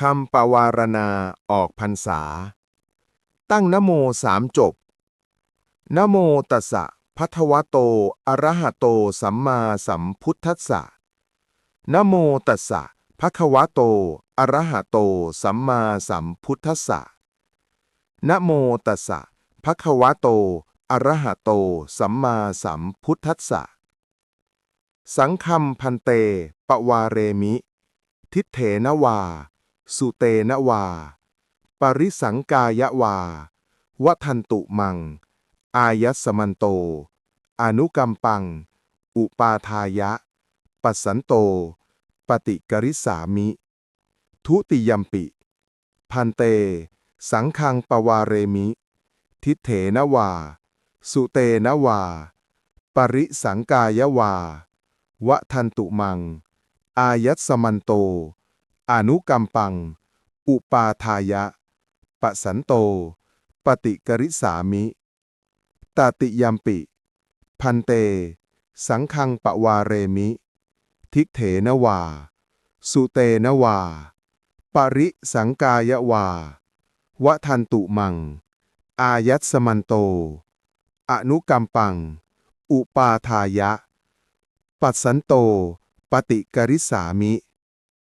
คำปวารณาออกพรรษา ตั้งนโมสามจบ นโมตัสสะพัทวะโต อรหะโต สัมมาสัมพุทธัสสะนโมตัสสะภะคะวะโต อรหะโต สัมมาสัมพุทธัสสะนโมตัสสะภะคะวะโต อรหะโต สัมมาสัมพุทธัสสะ สังคมพันเต ปวาเรมิ ทิเถนวา สุเตนวา ปริสังกายวา วัทันตุมัง อายัสมันโต อนุกรรมปัง อุปาทายะ ปัสสันโต ปฏิกริสามิ ทุติยมปิ พันเต สังคังปวาเรมิ ทิเถนวา สุเตนวา ปริสังกายวา วะทันตุมัง อายัสมันโต อนุกรรมปัง อุปาทายะปะสันโต ปฏิกริสามิ ตติยัมปิ พันเต สังคังปวาเรมิ ทิเถนวา สุเตนวา ปริสังกายวาวะทันตุมัง อายัสสมันโต อนุกรรมปัง อุปาทายะ ปัสสันโต ปฏิกริสามิ